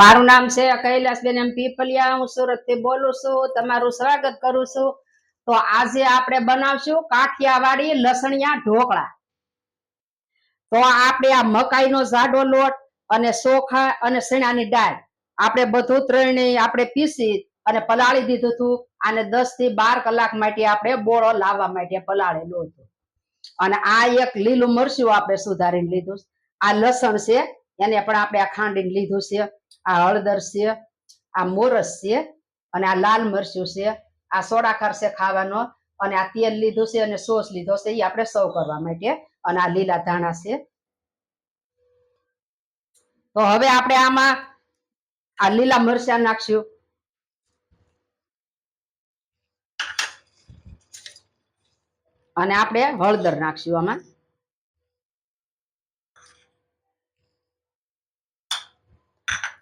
મારું નામ છે કૈલાસબેન એમ પીપલિયા. હું સુરતથી બોલું છું. તમારું સ્વાગત કરું છું. તો આજે આપણે બનાવશું કાઠિયાવાડી લસણિયા ઢોકળા. તો આપણે આ મકાઈનો જાડો લોટ અને સોખા અને ચણાની દાળ આપણે બધું ત્રણેય આપણે પીસી અને પલાળી દીધું હતું. અને દસથી બાર કલાક માટે આપણે બોળો લાવવા માટે પલાળેલું હતું. અને આ એક લીલું મરચું આપણે સુધારીને લીધું આ લસણ છે એને પણ આપણે આ લીધું છે, આ હળદર છે, આ મોરસ છે અને આ લાલ મરચું છે. આ સોડાખાર છે ખાવાનો અને આ તેલ લીધું છે અને સોસ લીધો છે એ આપણે સર્વ કરવા માટે અને આ લીલા ધાણા છે. તો હવે આપણે આમાં આ લીલા મરચાં નાખશું. અને આપણે હળદર નાખશું આમાં.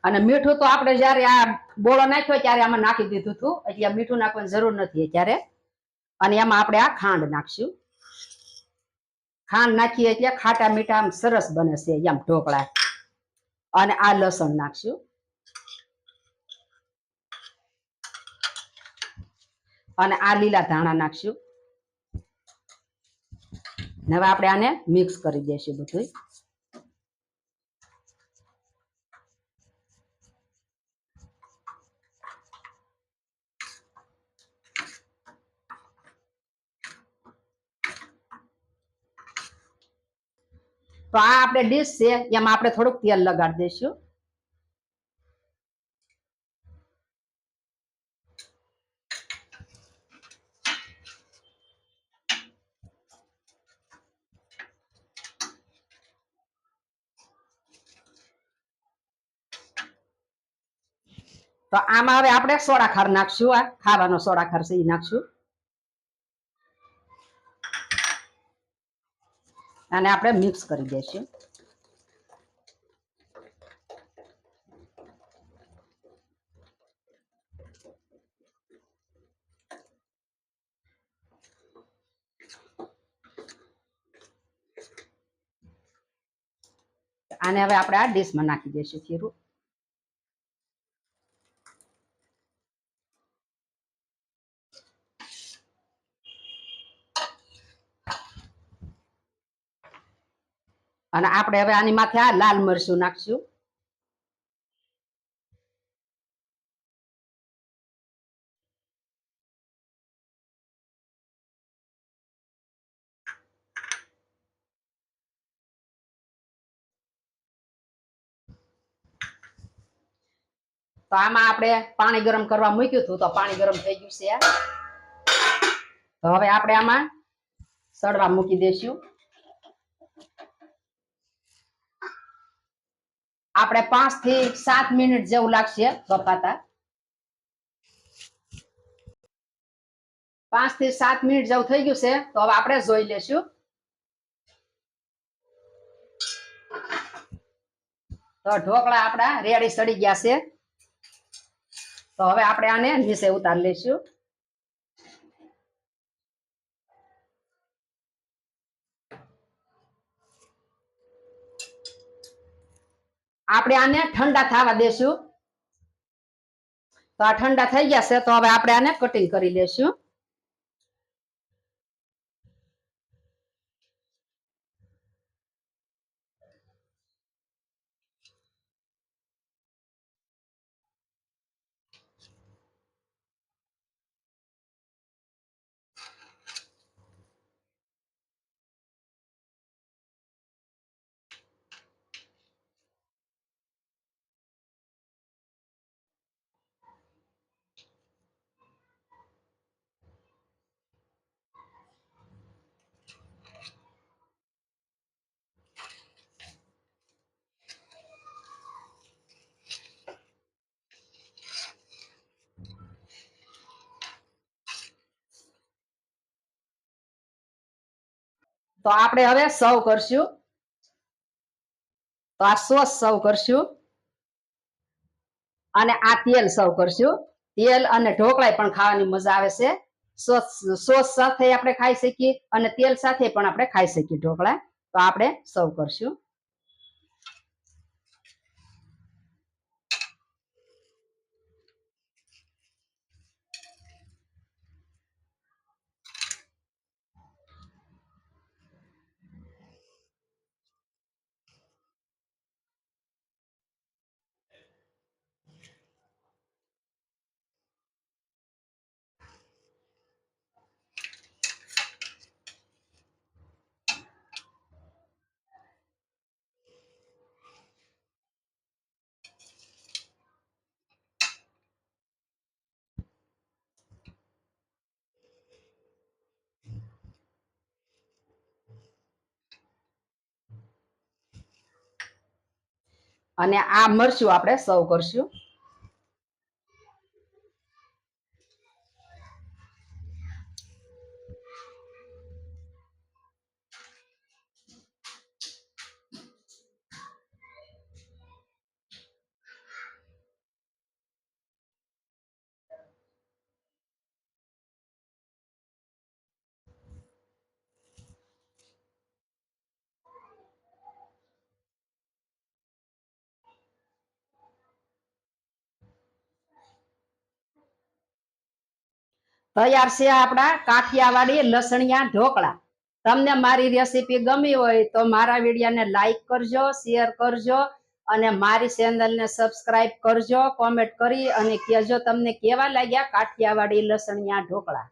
અને મીઠું તો આપણે જ્યારે આ બોળો નાખ્યો ત્યારે આમાં નાખી દીધું હતું. એટલે મીઠું નાખવાની જરૂર નથી અત્યારે. અને એમાં આપણે આ ખાંડ નાખશું. ખાંડ નાખીએ એટલે ખાટા મીઠા આમ સરસ બને છે, એમ ઢોકળા. અને આ લસણ નાખશું. અને આ લીલા ધાણા નાખશું. હવે આપણે આને મિક્સ કરી દઈશું બધું તો આ આપણે ડીશ છે, એમાં આપણે થોડુંક તેલ લગાડી દઈશું. તો આમાં હવે આપણે સોડા ખાર નાખશું, આ ખાવાનો સોડા ખાર છે એ નાખશું. અને આપણે મિક્સ કરી દઈશું. આને હવે આપણે આ ડીશમાં નાખી દઈશું ખીરું અને આપણે હવે આની માથે આ લાલ મરચું નાખશું. તો આમાં આપણે પાણી ગરમ કરવા મૂક્યું હતું, તો પાણી ગરમ થઈ ગયું છે. તો હવે આપણે આમાં સડવા મૂકી દઈશું આપણે પાંચથી સાત મિનિટ જેવું લાગશે બફાતા પાંચથી સાત મિનિટ જેવું થઈ ગયું છે, તો હવે આપણે જોઈ લેશું. તો ઢોકળા આપણા રેડી સડી ગયા છે. તો હવે આપણે આને નીચે ઉતારી લઈશું. આપણે આને ઠંડા થવા દેશું. તો આ ઠંડા થઈ ગયા છે, તો હવે આપણે આને કટિંગ કરી લેશું. તો આપણે હવે સર્વ કરશું. તો આ સોસ સર્વ કરશું. અને આ તેલ સર્વ કરશું. તેલ અને ઢોકળાય પણ ખાવાની મજા આવે છે. સોસ સાથે આપણે ખાઈ શકીએ અને તેલ સાથે પણ આપણે ખાઈ શકીએ ઢોકળા. તો આપણે સર્વ કરશું. અને આ મરચું આપણે સર્વ કરશું. તૈયાર છે આપણા કાઠિયાવાડી લસણિયા ઢોકળા. તમને મારી રેસીપી ગમી હોય તો મારા વિડીયોને લાઈક કરજો શેર કરજો અને મારી ચેનલને સબસ્ક્રાઇબ કરજો કોમેન્ટ કરી અને કહેજો તમને કેવા લાગ્યા કાઠિયાવાડી લસણિયા ઢોકળા.